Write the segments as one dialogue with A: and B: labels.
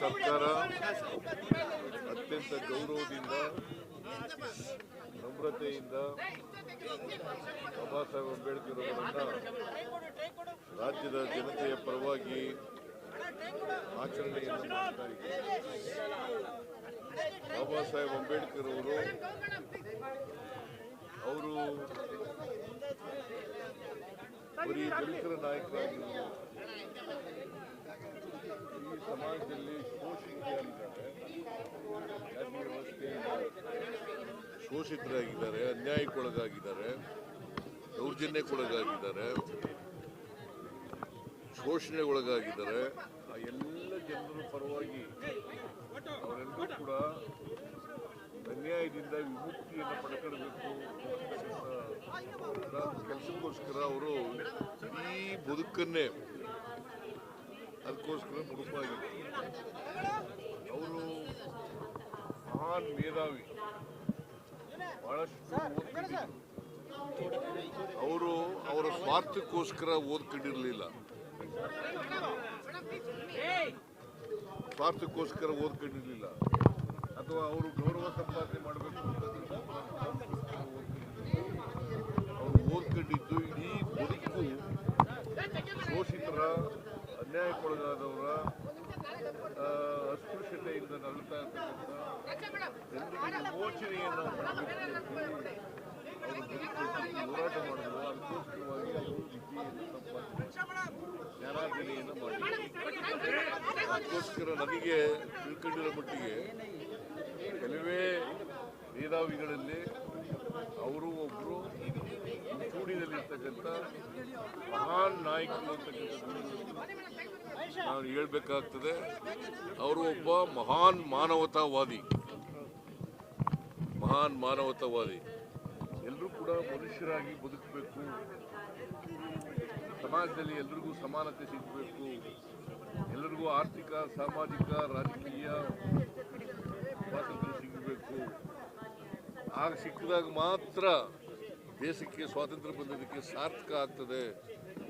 A: ಸರ್ಕಾರ ಅತ್ಯಂತ ಗೌರವದಿಂದ, ನಮ್ರತೆಯಿಂದ ಬಾಬಾ ಸಾಹೇಬ್ ಅಂಬೇಡ್ಕರ್ ಅವರನ್ನ ರಾಜ್ಯದ ಜನತೆಯ ಪರವಾಗಿ ಆಚರಣೆಯನ್ನು ಮಾಡ್ತಾ ಬಾಬಾ ಸಾಹೇಬ್ ಅಂಬೇಡ್ಕರ್ ಅವರು ಅವರು ಬರೀ ದಲಿತರ ನಾಯಕರಾಗಿರುವ ಈ ಸಮಾಜದಲ್ಲಿ ಶೋಷಿತರಾಗಿದ್ದಾರೆ, ಅನ್ಯಾಯಕ್ಕೊಳಗಾಗಿದ್ದಾರೆ, ದೌರ್ಜನ್ಯಕ್ಕೊಳಗಾಗಿದ್ದಾರೆ, ಶೋಷಣೆಗೊಳಗಾಗಿದ್ದಾರೆ. ಆ ಎಲ್ಲ ಜನರ ಪರವಾಗಿ ಅವರೆಲ್ಲರೂ ಕೂಡ ಅನ್ಯಾಯದಿಂದ ವಿಮುಕ್ತಿಯನ್ನು ಪಡ್ಕೊಳ್ಬೇಕು ಕೆಲಸಕ್ಕೋಸ್ಕರ ಅವರು ಈ ಬದುಕನ್ನೇ ಅದಕ್ಕೋಸ್ಕರ ಮುಡುಪಾಗಿದ್ದಾರೆ. ಅವರು ಮಹಾನ್ ಮೇಧಾವಿ. ಅವರು ಅವರ ಸ್ವಾರ್ಥಕ್ಕೋಸ್ಕರ ಓದ್ಕೊಂಡಿರಲಿಲ್ಲ. ಸ್ವಾರ್ಥಕ್ಕೋಸ್ಕರ ಓದ್ಕೊಂಡಿರಲಿಲ್ಲ. ಅಥವಾ ಅವರು ಗೌರವ ಸಂಪಾದನೆ ಮಾಡಬೇಕು ಅವರು ಓದ್ಕೊಂಡಿದ್ದು ಇಡೀ ಬದುಕು ಅನ್ಯಾಯಕ್ಕೊಳಗಾದವರ ಅಸ್ಪೃಶ್ಯತೆಯಿಂದ ನಂತರ ಇರ್ತಕ್ಕಂಥ ಬದುಕಿನಲ್ಲಿ ಹೋರಾಟ ಮಾಡಿದ್ರು. ಅದಕ್ಕೋಸ್ಕರವಾಗಿ ಅವರು ಜ್ಞಾನಾರ್ಜನೆಯನ್ನು ಮಾಡಿದ್ರು. ಅದಕ್ಕೋಸ್ಕರ ನನಗೆ ತಿಳ್ಕೊಂಡಿರೋ ಮಟ್ಟಿಗೆ ಕೆಲವೇ ಮೇಧಾವಿಗಳಲ್ಲಿ ಅವರು ಒಬ್ಬರು ಚೂಡಿನಲ್ಲಿರ್ತಕ್ಕಂಥ ಮಹಾನ್ ನಾಯಕರು ಅಂತಕ್ಕಂಥದ್ದು ನಾನು ಹೇಳಬೇಕಾಗ್ತದೆ, ಅವರು ಒಬ್ಬ ಮಹಾನ್ ಮಾನವತಾವಾದಿ. ಮಹಾನ್ ಮಾನವತಾವಾದಿ. ಎಲ್ಲರೂ ಕೂಡ ಮನುಷ್ಯರಾಗಿ ಬದುಕಬೇಕು. ಸಮಾಜದಲ್ಲಿ ಎಲ್ರಿಗೂ ಸಮಾನತೆ ಸಿಗಬೇಕು. ಎಲ್ಲರಿಗೂ ಆರ್ಥಿಕ, ಸಾಮಾಜಿಕ, ರಾಜಕೀಯ ಸ್ವಾತಂತ್ರ್ಯ ಸಿಗಬೇಕು. ಆಗ ಸಿಕ್ಕಿದಾಗ ಮಾತ್ರ ದೇಶಕ್ಕೆ ಸ್ವಾತಂತ್ರ್ಯ ಬಂದಿದ್ದಕ್ಕೆ ಸಾರ್ಥಕ ಆಗ್ತದೆ.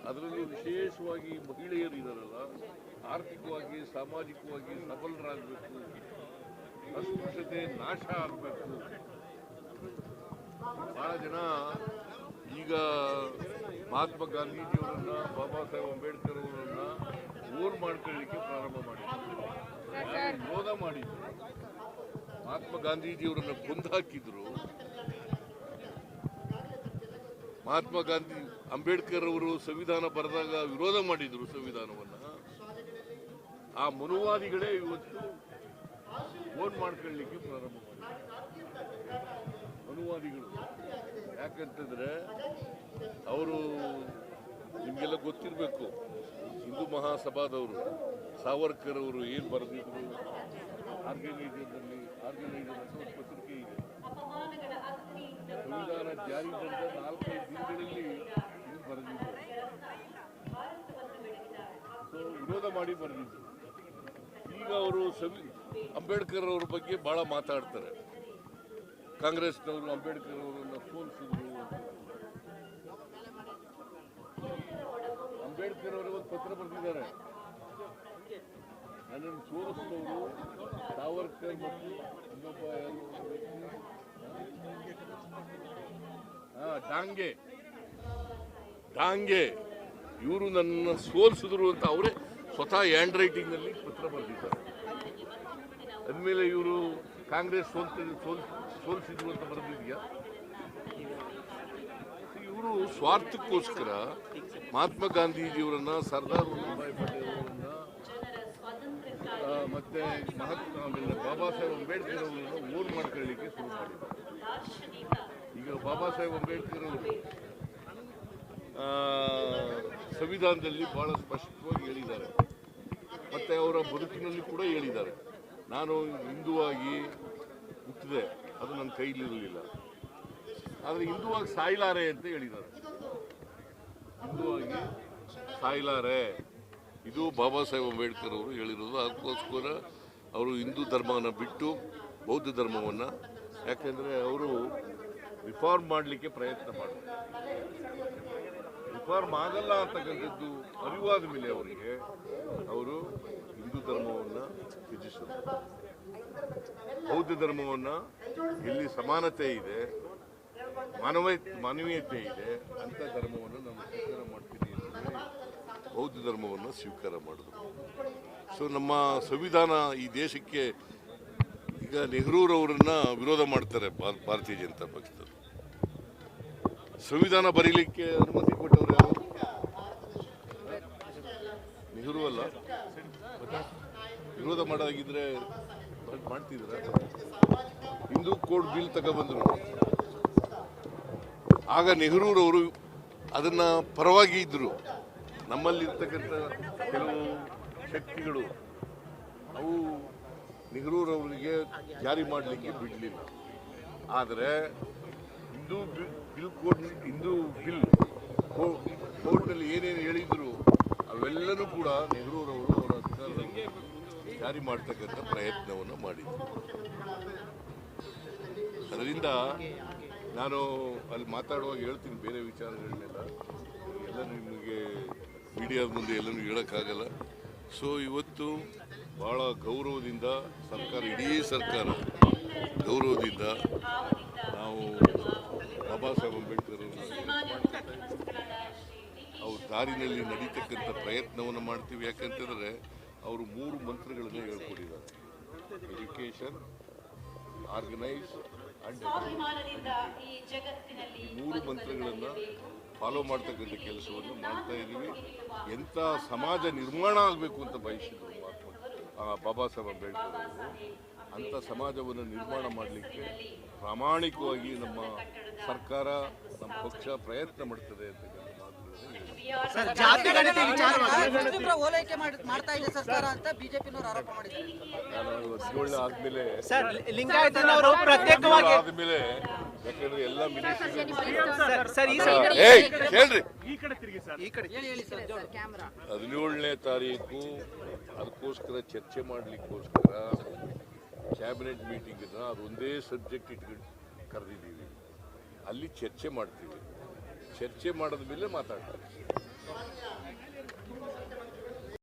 A: ಅದರಲ್ಲೂ ವಿಶೇಷವಾಗಿ ಮಹಿಳೆಯರು ಇದಾರಲ್ಲ, ಆರ್ಥಿಕವಾಗಿ, ಸಾಮಾಜಿಕವಾಗಿ ಸಬಲರಾಗಬೇಕು. ಅಸ್ಪೃಶ್ಯತೆ ನಾಶ ಆಗಬೇಕು. ಬಹಳ ಜನ ಈಗ ಮಹಾತ್ಮ ಗಾಂಧೀಜಿಯವರನ್ನ, ಬಾಬಾ ಸಾಹೇಬ್ ಅಂಬೇಡ್ಕರ್ ಅವರನ್ನ ಓನ್ ಮಾಡ್ಕೊಳ್ಳಿಕ್ಕೆ ಪ್ರಾರಂಭ ಮಾಡಿದ್ರು. ವಿರೋಧ ಮಾಡಿದ್ರು? ಮಹಾತ್ಮ ಗಾಂಧೀಜಿಯವರನ್ನ ಕೊಂದು ಹಾಕಿದ್ರು. ಮಹಾತ್ಮ ಗಾಂಧಿ ಅಂಬೇಡ್ಕರ್ ಅವರು ಸಂವಿಧಾನ ಬರೆದಾಗ ವಿರೋಧ ಮಾಡಿದ್ರು ಸಂವಿಧಾನವನ್ನ. ಆ ಮನುವಾದಿಗಳೇ ಇವತ್ತು ಓನ್ ಮಾಡ್ಕೊಳ್ಳಿಕ್ಕೆ ಪ್ರಾರಂಭ ಮಾಡಿದ್ರು. ಮನುವಾದಿಗಳು. ಯಾಕಂತಂದ್ರೆ ಅವರು ನಿಮಗೆಲ್ಲ ಗೊತ್ತಿರಬೇಕು, ಹಿಂದೂ ಮಹಾಸಭಾದವರು ಸಾವರ್ಕರ್ ಅವರು ಏನು ಬರೆದಿದ್ರು ಆರ್ಗನೈಸರ್ ಒಂದು ಪತ್ರಿಕೆ ಇದೆ. ಸಂವಿಧಾನ ಜಾರಿ ತಂದ ನಾಲ್ಕೈದು ದಿನಗಳಲ್ಲಿ ಇದು ಸೊ ವಿರೋಧ ಮಾಡಿ ಬರೆದಿದ್ದರು ಈಗ ಅವರು ಸಂವಿ ಅಂಬೇಡ್ಕರ್ ಅವ್ರ ಬಗ್ಗೆ ಬಹಳ ಮಾತಾಡ್ತಾರೆ. ಕಾಂಗ್ರೆಸ್ನವರು ಅಂಬೇಡ್ಕರ್ ಅವರನ್ನ ಸೋಲಿಸಿದ್ರು ಅಂಬೇಡ್ಕರ್ ಅವರು ಒಂದು ಪತ್ರ ಬರೆದಿದ್ದಾರೆ. ನನ್ನನ್ನು ಸೋಲಿಸಿದವರು ಸಾವರ್ಕರ್ ಮತ್ತು ಇನ್ನೊಬ್ಬ ಡಾಂಗೆ ಡಾಂಗೆ ಇವರು ನನ್ನ ಸೋಲಿಸಿದ್ರು ಅಂತ ಅವರೇ ಸ್ವತಃ ಹ್ಯಾಂಡ್ ರೈಟಿಂಗ್ನಲ್ಲಿ ಪತ್ರ ಬರೆದಿದ್ದಾರೆ. ಅಂದಮೇಲೆ ಇವರು ಕಾಂಗ್ರೆಸ್ ಸೋಲ್ತ ಸೋಲ್, ಸೋಲಿಸಿದ್ರು ಅಂತ ಬರೆದಿದ್ಯಾ? ಇವರು ಸ್ವಾರ್ಥಕ್ಕೋಸ್ಕರ ಮಹಾತ್ಮ ಗಾಂಧೀಜಿಯವರನ್ನ ಸರ್ದಾರ್ ವಲ್ಲಭಾಯಿ ಪಟೇಲ್ ಮತ್ತೆ ಮಹಾತ್ಮ ಬಾಬಾ ಸಾಹೇಬ್ ಅಂಬೇಡ್ಕರ್ ಅವರನ್ನು ಓನ್ ಮಾಡ್ಕೊಳ್ಳಿಕ್ಕೆ ಶುರು ಮಾಡಿದ್ರು. ಈಗ ಬಾಬಾ ಸಾಹೇಬ್ ಅಂಬೇಡ್ಕರ್ ಅವರು ಸಂವಿಧಾನದಲ್ಲಿ ಬಹಳ ಸ್ಪಷ್ಟವಾಗಿ ಹೇಳಿದ್ದಾರೆ. ಮತ್ತೆ ಅವರ ಬದುಕಿನಲ್ಲಿ ಕೂಡ ಹೇಳಿದ್ದಾರೆ. ನಾನು ಹಿಂದುವಾಗಿ ಹುಟ್ಟಿದೆ, ಅದು ನನ್ನ ಕೈಲಿರಲಿಲ್ಲ. ಆದರೆ ಹಿಂದುವಾಗಿ ಸಾಯ್ಲಾರೆ ಅಂತ ಹೇಳಿದ್ದಾರೆ. ಹಿಂದುವಾಗಿ ಸಾಯ್ಲಾರೆ. ಇದು ಬಾಬಾ ಸಾಹೇಬ್ ಅಂಬೇಡ್ಕರ್ ಅವರು ಹೇಳಿರೋದು. ಅದಕ್ಕೋಸ್ಕರ ಅವರು ಹಿಂದೂ ಧರ್ಮವನ್ನು ಬಿಟ್ಟು ಬೌದ್ಧ ಧರ್ಮವನ್ನು, ಯಾಕೆಂದರೆ ಅವರು ರಿಫಾರ್ಮ್ ಮಾಡಲಿಕ್ಕೆ ಪ್ರಯತ್ನ ಮಾಡಿದ್ರು ರಿಫಾರ್ಮ್ ಆಗಲ್ಲ ಅಂತಕ್ಕಂಥದ್ದು ಅರಿವಾದ ಮೇಲೆ ಅವರಿಗೆ ಅವರು ಹಿಂದೂ ಧರ್ಮವನ್ನು ತ್ಯಜಿಸಿದರು ಬೌದ್ಧ ಧರ್ಮವನ್ನು ಇಲ್ಲಿ ಸಮಾನತೆ ಇದೆ ಮಾನವ ಮಾನವೀಯತೆ ಇದೆ ಅಂಥ ಧರ್ಮವನ್ನು ನಾನು ಸ್ವೀಕಾರ ಮಾಡ್ತೀನಿ ಬೌದ್ಧ ಧರ್ಮವನ್ನು ಸ್ವೀಕಾರ ಮಾಡಿದ್ರು ಸೊ ನಮ್ಮ ಸಂವಿಧಾನ ಈ ದೇಶಕ್ಕೆ ಈಗ ನೆಹರೂರವರನ್ನ ವಿರೋಧ ಮಾಡ್ತಾರೆ ಭಾರ- ಭಾರತೀಯ ಜನತಾ ಪಕ್ಷದವರು. ಸಂವಿಧಾನ ಬರೀಲಿಕ್ಕೆ ಅನುಮತಿ ಕೊಟ್ಟವರು ಯಾರು? ನೆಹರು ಅಲ್ಲ. ವಿರೋಧ ಮಾಡೋದಾಗಿದ್ರೆ ಮಾಡ್- ಮಾಡ್ತಿದ್ರ? ಹಿಂದೂ ಕೋಡ್ ಬಿಲ್ ತಗೊಂಡ್ಬಂದ್ರು ಆಗ ನೆಹರೂರವರು ಅದನ್ನ ಪರವಾಗಿ ಇದ್ರು. ನಮ್ಮಲ್ಲಿರ್ತಕ್ಕಂಥ ಕೆಲವು ಶಕ್ತಿಗಳು ಅವು ನೆಹರೂರವರಿಗೆ ಜಾರಿ ಮಾಡಲಿಕ್ಕೆ ಬಿಡಲಿಲ್ಲ. ಆದರೆ Hindu bill code, Hindu bill ಕೋರ್ಟ್ನಲ್ಲಿ ಏನೇನು ಹೇಳಿದ್ರು ಅವೆಲ್ಲನೂ ಕೂಡ ನೆಹರೂರವರು ಅವರ ಅಧಿಕಾರದಲ್ಲಿ ಜಾರಿ ಮಾಡ್ತಕ್ಕಂಥ ಪ್ರಯತ್ನವನ್ನು ಮಾಡಿದ್ರು. ಅದರಿಂದ ನಾನು ಅಲ್ಲಿ ಮಾತಾಡುವಾಗ ಹೇಳ್ತೀನಿ, ಬೇರೆ ವಿಚಾರಗಳನ್ನೆಲ್ಲ. ಎಲ್ಲ ನಿಮಗೆ ಮೀಡಿಯಾದ ಮುಂದೆ ಎಲ್ಲನೂ ಹೇಳೋಕ್ಕಾಗಲ್ಲ. ಸೊ ಇವತ್ತು ಭಾಳ ಗೌರವದಿಂದ ಸರ್ಕಾರ, ಇಡೀ ಸರ್ಕಾರ ಗೌರವದಿಂದ ನಾವು ಬಾಬಾ ಸಾಹೇಬ್ ಅಂಬೇಡ್ಕರ್ ಅವ್ರ ದಾರಿನಲ್ಲಿ ನಡೀತಕ್ಕಂಥ ಪ್ರಯತ್ನವನ್ನು ಮಾಡ್ತೀವಿ. ಯಾಕಂತಂದರೆ ಅವರು ಮೂರು ಮಂತ್ರಗಳನ್ನು ಹೇಳ್ಕೊಟ್ಟಿದ್ದಾರೆ. ಎಜುಕೇಷನ್ ಆರ್ಗನೈಸ್ ಅಂಡ್ ಮೂರು ಮಂತ್ರಗಳನ್ನು ಫಾಲೋ ಮಾಡ್ತಕ್ಕಂಥ ಕೆಲಸವನ್ನು ಮಾಡ್ತಾ ಇದ್ದೀವಿ. ಎಂಥ ಸಮಾಜ ನಿರ್ಮಾಣ ಆಗಬೇಕು ಅಂತ ಬಯಸಿದ್ರು ಬಾಬಾ ಸಾಹೇಬ್ ಅಂಬೇಡ್ಕರ್ ಅವರು. ಅಂಥ ಸಮಾಜವನ್ನು ನಿರ್ಮಾಣ ಮಾಡಲಿಕ್ಕೆ ಪ್ರಾಮಾಣಿಕವಾಗಿ ನಮ್ಮ ಸರ್ಕಾರ ನಮ್ಮ ಪಕ್ಷ ಪ್ರಯತ್ನ ಮಾಡ್ತದೆ
B: ಗಣಿತ
C: ಓಲೈಕೆ ಮಾಡ್ತಾ ಇದೆ ಸರ್ಕಾರ ಅಂತ ಬಿಜೆಪಿನವರು ಆರೋಪ ಮಾಡಿದ್ದಾರೆ.
A: ಆದಮೇಲೆ ಯಾಕಂದ್ರೆ ಎಲ್ಲ ಮಿನಿಸ್ಟ್ರಿ
B: ಸರ್ ಸರ್ ಈ ಸ-
A: ಹೇಳ್ರಿ.
B: ಈ ಕಡೆ
C: ಹೇಳಿ ಹೇಳಿ ಸರ್ ಜೋರು.
A: ಹದಿನೇಳನೇ ತಾರೀಕು ಅದಕ್ಕೋಸ್ಕರ ಚರ್ಚೆ ಮಾಡಲಿಕ್ಕೋಸ್ಕರ ಕ್ಯಾಬಿನೆಟ್ ಮೀಟಿಂಗನ್ನ ಅದೊಂದೇ ಸಬ್ಜೆಕ್ಟ್ ಇಟ್ಕೊಂಡು ಕರೆದಿದ್ದೀವಿ. ಅಲ್ಲಿ ಚರ್ಚೆ ಮಾಡ್ತೀವಿ. ಚರ್ಚೆ ಮಾಡಿದ ಮೇಲೆ ಮಾತಾಡ್ತೀವಿ.